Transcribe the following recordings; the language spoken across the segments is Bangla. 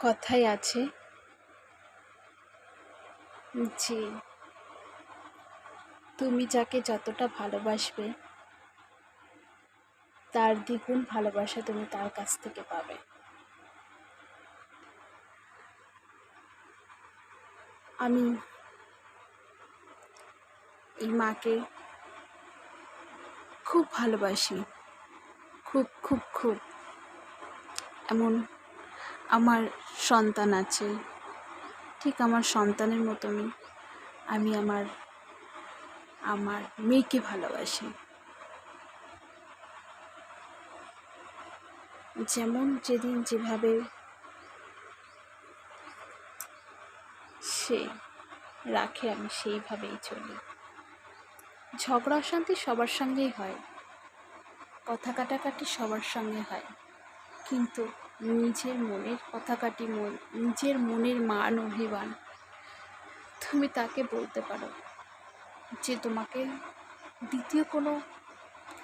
কথাই আছে। যে তুমি যাকে যতটা ভালোবাসবে, তার দ্বিগুণ ভালোবাসা তুমি তার কাছ থেকে পাবে। আমি এই মাকে খুব ভালোবাসি। খুব খুব খুব। এমন আমার সন্তান আছে। ঠিক আমার সন্তানের মতনই আমি আমার আমার মেয়েকে ভালোবাসি। যেমন যেদিন যেভাবে সে রাখে, আমি সেইভাবেই চলি। ঝগড়া অশান্তি সবার সঙ্গেই হয়। কথা কাটাকাটি সবার সঙ্গে হয়। কিন্তু নিজের মনের কথা কাটি মন, নিজের মনের মান অভিমান তুমি তাকে বলতে পারো যে তোমাকে দ্বিতীয় কোনো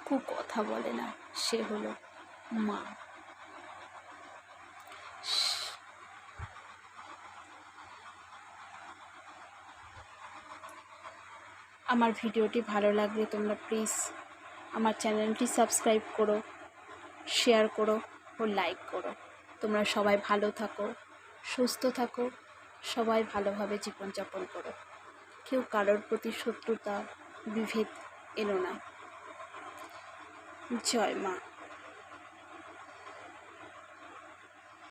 কু কথা বলে না, সে হলো মা। আমার ভিডিওটি ভালো লাগলে তোমরা প্লিজ আমার চ্যানেলটি সাবস্ক্রাইব করো শেয়ার করো। লাইক করো। তোমরা সবাই ভালো থাকো, সুস্থ থাকো, সবাই ভালোভাবে জীবনযাপন করো। কেউ কারোর প্রতি শত্রুতা, বিভেদ এলো না। জয় মা।